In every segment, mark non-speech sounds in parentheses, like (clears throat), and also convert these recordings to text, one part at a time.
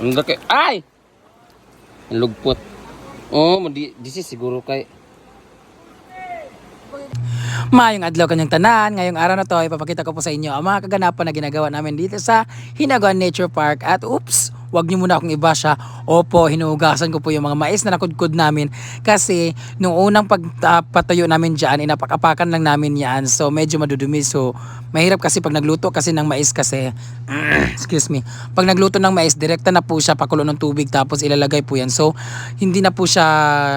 Ang laki. Ay! Lugpot. Oh, di, this is siguro kay... Mayong adlaw kanyang tanan, ngayong araw na to ipapakita ko po sa inyo ang mga kaganapan na ginagawa namin dito sa Hinaguan Nature Park at oops, wag niyo muna akong iba siya. Opo, hinuhugasan ko po yung mga mais na nakudkod namin kasi nung unang pagpatayo namin dyan, inapakapakan lang namin yan. So medyo madudumi. So mahirap kasi pag nagluto kasi ng mais kasi, (clears throat) excuse me, pag nagluto ng mais, direkta na po siya pakulo ng tubig tapos ilalagay po yan. So hindi na po siya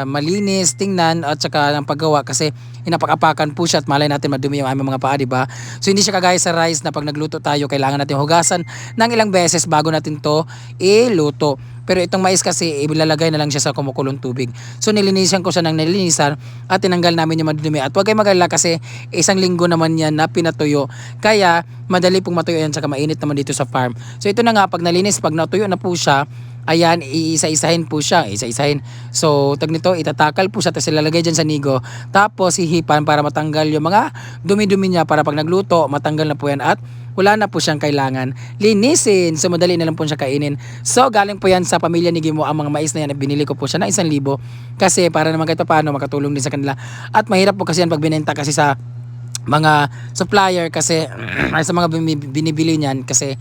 malinis, tingnan at saka ng paggawa kasi inapakapakan po siya at malay natin madumi yung aming mga paa, di ba? So hindi siya kagaya sa rice na pag nagluto tayo, kailangan natin hugasan ng ilang beses bago natin to iluto. Pero itong mais kasi, ilalagay na lang siya sa kumukulong tubig. So nilinisan ko siya ng nilinisan at tinanggal namin yung madumi. At huwag kayo magalala kasi isang linggo naman yan na pinatuyo. Kaya madali pong matuyo yan saka mainit naman dito sa farm. So ito na nga, pag nalinis, pag natuyo na po siya, Ayan, iisa-isahin po siya. Isa-isahin. So, tag nito, itatakal po siya. Tapos ilalagay dyan sa nigo. Tapos, hihipan para matanggal yung mga dumi-dumi niya. Para pag nagluto, matanggal na po yan. At wala na po siyang kailangan linisin. So, madali na lang po siya kainin. So, galing po yan sa pamilya ni Gimo ang mga mais na yan. Binili ko po siya ng isang libo. Kasi para naman kahit paano makatulong din sa kanila. At mahirap po kasi yan pag binenta kasi sa mga supplier kasi (clears throat) ay sa mga binibili niyan kasi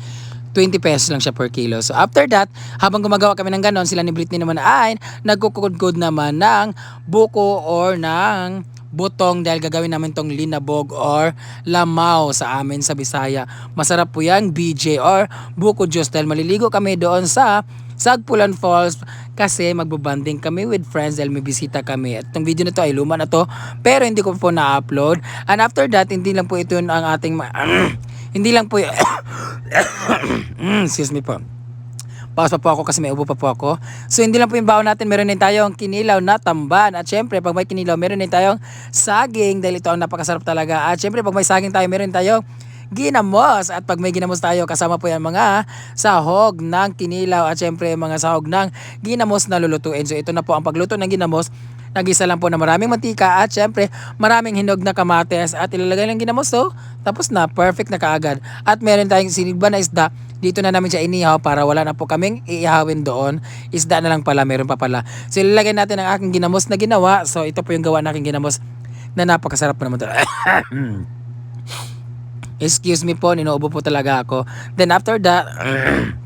20 pesos lang siya per kilo. So after that, habang gumagawa kami ng ganon, sila ni Britney naman ay nagkukudkod naman ng buko or ng butong dahil gagawin namin tong linabog or lamaw sa amin sa Bisaya. Masarap po yan, BJ or buko juice dahil maliligo kami doon sa Sagpulan Falls kasi magbabanding kami with friends dahil may bisita kami. At itong video na to ay luma na to pero hindi ko po na-upload. And after that, hindi lang po ito ang ating hindi lang po Mm, excuse me po. Paus pa po ako kasi may ubo pa po ako. So hindi lang po yung baon natin, meron din tayong kinilaw na tamban. At syempre, pag may kinilaw, meron din tayong saging dahil ito ang napakasarap talaga. At syempre, pag may saging tayo, meron din tayong ginamos. At pag may ginamos tayo, kasama po yan mga sahog ng kinilaw at syempre mga sahog ng ginamos na lulutuin. So ito na po ang pagluto ng ginamos. Nagisa lang po na maraming mantika at syempre maraming hinog na kamates at ilalagay lang ginamos to. Tapos na, perfect na kaagad. At meron tayong sinigba na isda. Dito na namin siya inihaw para wala na po kaming iihawin doon. Isda na lang pala, meron pa pala. So ilalagay natin ang aking ginamos na ginawa. So ito po yung gawa ng aking ginamos na napakasarap po naman to. (coughs) Excuse me po, ninuubo po talaga ako. Then after that, (coughs)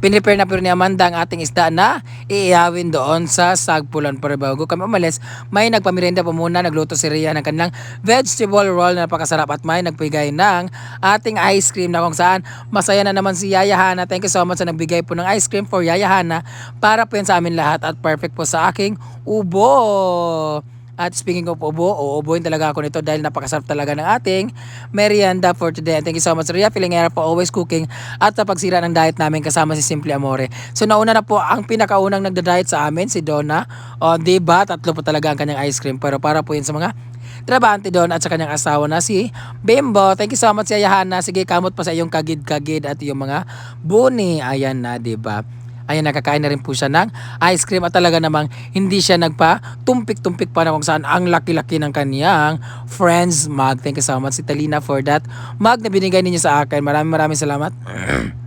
pinrepare na po ni Amanda ang ating isda na iihawin doon sa Sagpulan. Pero bago kami umalis, may nagpamirinda po muna. Nagluto si Rhea ng kanilang vegetable roll na napakasarap at may nagpigay ng ating ice cream na kung saan masaya na naman si Yaya Hana. Thank you so much sa nagbigay po ng ice cream for Yaya Hana para po yan sa amin lahat at perfect po sa aking ubo. At speaking of ubo, uubuin talaga ako nito dahil napakasarap talaga ng ating merienda for today. And thank you so much, Ria. Feeling era po always cooking at sa pagsira ng diet namin kasama si Simple Amore. So nauna na po ang pinakaunang nagda-diet sa amin, si Donna. O, di ba? Tatlo po talaga ang kanyang ice cream. Pero para po yun sa mga trabante doon at sa kanyang asawa na si Bimbo. Thank you so much, Yayahana. Sige, kamot pa sa iyong kagid-kagid at yung mga buni. Ayan na, di ba? Ayan, nakakain na rin po siya ng ice cream at talaga namang hindi siya nagpa tumpik-tumpik pa na kung saan ang laki-laki ng kaniyang friends mug. Thank you so much si Talina for that mug na binigay ninyo sa akin. Maraming maraming salamat. (clears throat)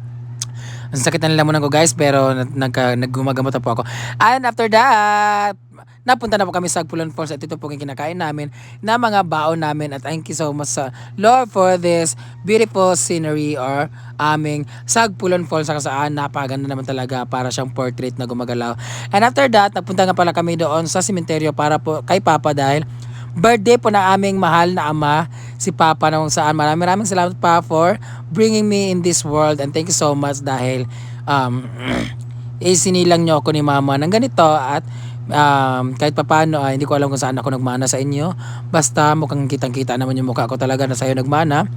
Ang sakit na nalamunan ko guys pero nag, naggumagamot na po ako. And after that, napunta na po kami sa Agpulan Falls at ito po yung kinakain namin na mga baon namin at thank you so much sa Lord for this beautiful scenery or aming Sagpulan Falls sa saan napaganda naman talaga para siyang portrait na gumagalaw. And after that, napunta nga pala kami doon sa sementeryo para po kay Papa dahil birthday po na aming mahal na ama, si Papa na kung saan. Maraming maraming salamat pa for bringing me in this world and thank you so much dahil um, (clears throat) isinilang nyo ako ni Mama ng ganito at um, kahit papano ay hindi ko alam kung saan ako nagmana sa inyo. Basta mukhang kitang-kita naman yung mukha ko talaga na sa'yo nagmana.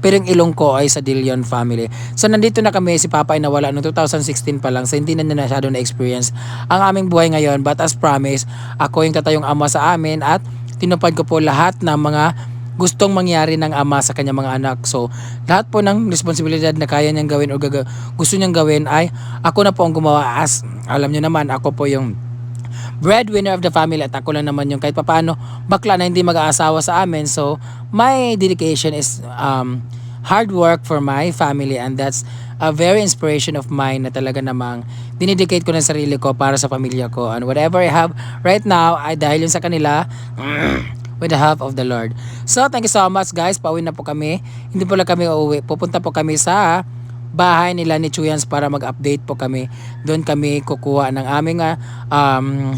Pero yung ilong ko ay sa Dilion family. So nandito na kami, si Papa ay nawala noong 2016 pa lang. So hindi na niya masyado na-experience ang aming buhay ngayon. But as promised, ako yung tatayong ama sa amin at tinupad ko po lahat ng mga gustong mangyari ng ama sa kanyang mga anak. So, lahat po ng responsibilidad na kaya niyang gawin o gaga- gusto niyang gawin ay ako na po ang gumawa. As alam niyo naman, ako po yung breadwinner of the family at ako lang naman yung kahit papano bakla na hindi mag-aasawa sa amin. So, my dedication is um, hard work for my family and that's a very inspiration of mine na talaga namang dinedicate ko ng sarili ko para sa pamilya ko. And whatever I have right now ay dahil yun sa kanila, (clears throat) with the help of the Lord. So, thank you so much guys. Pauwi na po kami. Hindi po lang kami uuwi. Pupunta po kami sa bahay nila ni Chuyans para mag-update po kami. Doon kami kukuha ng aming ah, um,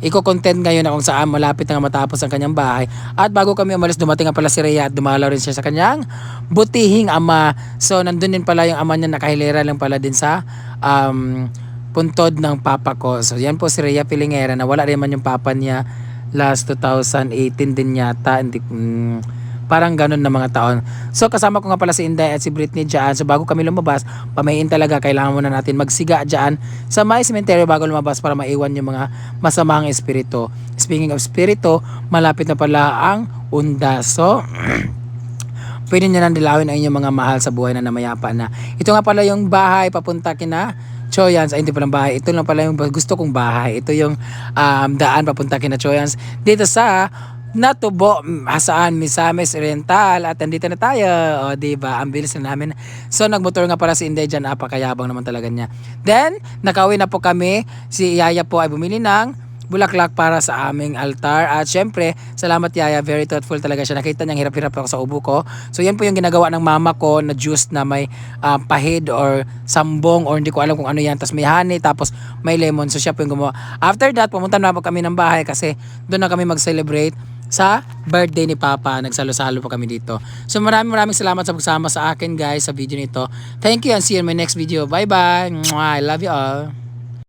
Iko-content ngayon na kung saan malapit na matapos ang kanyang bahay. At bago kami umalis, dumating nga pala si Rhea at dumalaw rin siya sa kanyang butihing ama. So, nandun din pala yung ama niya nakahilera lang pala din sa um, puntod ng papa ko. So, yan po si Rhea Pilingera na wala rin man yung papa niya last 2018 din yata. Hindi, mm, parang ganun na mga taon. So kasama ko nga pala si Inday at si Britney dyan. So bago kami lumabas, pamayin talaga kailangan muna natin magsiga dyan sa may cemetery bago lumabas para maiwan yung mga masamang espiritu. Speaking of espiritu, malapit na pala ang undas. So, (clears throat) pwede nyo nang dilawin ang inyong mga mahal sa buhay na namayapa na. Ito nga pala yung bahay papunta kina Choyans, ay hindi palang bahay. Ito lang pala yung gusto kong bahay. Ito yung um, daan papunta kina Choyans. Dito sa Natubo, saan, Misamis Oriental at andito na tayo. O, di ba? Ang bilis na namin. So, nagmotor nga pala si Inday dyan. Apakayabang naman talaga niya. Then, nakauwi na po kami. Si Yaya po ay bumili ng bulaklak para sa aming altar. At syempre, salamat Yaya, very thoughtful talaga siya. Nakita niyang hirap-hirap ako sa ubo ko. So yan po yung ginagawa ng mama ko na juice na may ah, pahid or sambong or hindi ko alam kung ano yan. Tapos may honey, tapos may lemon. So siya po yung gumawa. After that, pumunta na po kami ng bahay kasi doon na kami mag-celebrate sa birthday ni Papa. Nagsalo-salo po kami dito. So maraming maraming salamat sa pagsama sa akin guys sa video nito. Thank you and see you in my next video. Bye bye. I love you all.